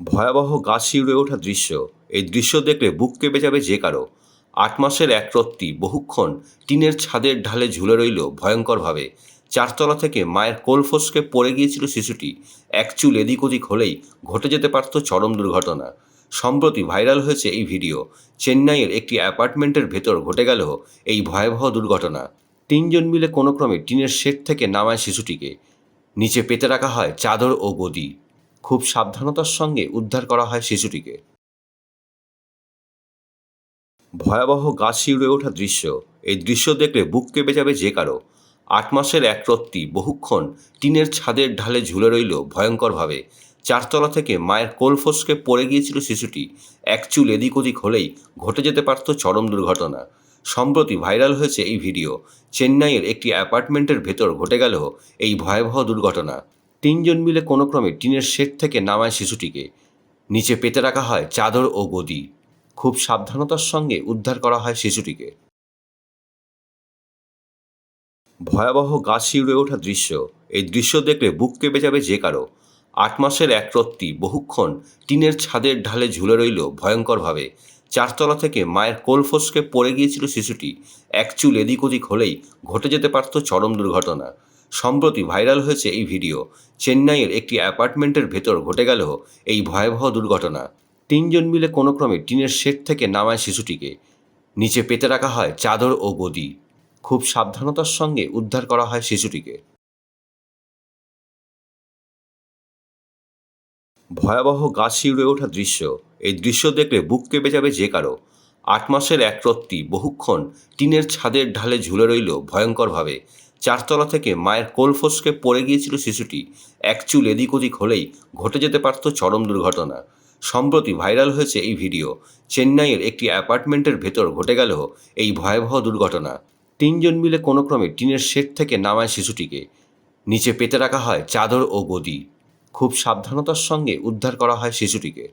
ভয়াবহ গাছ শিউড়ে ওঠা দৃশ্য। এই দৃশ্য দেখলে বুক কেঁপে যাবে যে কারও। আট মাসের এক রত্তি বহুক্ষণ টিনের ছাদের ঢালে ঝুলে রইল ভয়ঙ্করভাবে। চারতলা থেকে মায়ের কোল ফসকে পড়ে গিয়েছিল শিশুটি। এক চুল এদিক ওদিক হলেই ঘটে যেতে পারত চরম দুর্ঘটনা। সম্প্রতি ভাইরাল হয়েছে এই ভিডিও। চেন্নাইয়ের একটি অ্যাপার্টমেন্টের ভেতর ঘটে গেল এই ভয়াবহ দুর্ঘটনা। তিনজন মিলে কোনো ক্রমে টিনের শেড থেকে নামায় শিশুটিকে। নিচে পেতে রাখা হয় চাদর ও গদি। খুব সাবধানতার সঙ্গে উদ্ধার করা হয় শিশুটিকে। ভয়াবহ গাছ শিউড়ে ওঠা দৃশ্য। এই দৃশ্য দেখলে বুক কেঁপে যাবে যে কারও। আট মাসের এক রত্তি বহুক্ষণ টিনের ছাদের ঢালে ঝুলে রইল ভয়ঙ্করভাবে। চারতলা থেকে মায়ের কোল ফসকে পড়ে গিয়েছিল শিশুটি। এক চুল এদিক ওদিক হলেই ঘটে যেতে পারত চরম দুর্ঘটনা। সম্প্রতি ভাইরাল হয়েছে এই ভিডিও। চেন্নাইয়ের একটি অ্যাপার্টমেন্টের ভেতর ঘটে গেল এই ভয়াবহ দুর্ঘটনা। তিনজন মিলে কোনো ক্রমে টিনের শেড থেকে নামায় শিশুটিকে। নিচে পেতে রাখা হয় চাদর ও গদি। খুব সাবধানতার সঙ্গে উদ্ধার করা হয় শিশুটিকে। ভয়াবহ গাছ শিউড়ে ওঠা দৃশ্য। এই দৃশ্য দেখলে বুক কেঁপে যাবে যে কারও। আট মাসের এক রত্তি বহুক্ষণ টিনের ছাদের ঢালে ঝুলে রইল ভয়ঙ্করভাবে। চারতলা থেকে মায়ের কোল ফসকে পড়ে গিয়েছিল শিশুটি। এক চুল এদিক ওদিক হলেই ঘটে যেতে পারত চরম দুর্ঘটনা। সম্প্রতি ভাইরাল হয়েছে এই ভিডিও। চেন্নাইয়ের একটি অ্যাপার্টমেন্টের ভেতর ঘটে গেল এই ভয়াবহ দুর্ঘটনা। তিনজন মিলে কোনো ক্রমে টিনের শেড থেকে নামায় শিশুটিকে। নিচে পেতে রাখা হয় চাদর ও গদি। খুব সাবধানতার সঙ্গে উদ্ধার করা হয় শিশুটিকে। ভয়াবহ গাছ শিউড়ে ওঠা দৃশ্য। এই দৃশ্য দেখলে বুক কেঁপে যাবে যে কারও। আট মাসের এক রত্তি বহুক্ষণ টিনের ছাদের ঢালে ঝুলে রইল ভয়ঙ্করভাবে। চারতলা থেকে মায়ের কোল ফসকে পড়ে গিয়েছিল শিশুটি। এক চুল এদিক ওদিক হলেই ঘটে যেতে পারত চরম দুর্ঘটনা। সম্প্রতি ভাইরাল হয়েছে এই ভিডিও। চেন্নাইয়ের একটি অ্যাপার্টমেন্টের ভেতর ঘটে গেল এই ভয়াবহ দুর্ঘটনা। তিনজন মিলে কোনো ক্রমে টিনের শেড থেকে নামায় শিশুটিকে। নিচে পেতে রাখা হয় চাদর ও গদি। খুব সাবধানতার সঙ্গে উদ্ধার করা হয় শিশুটিকে।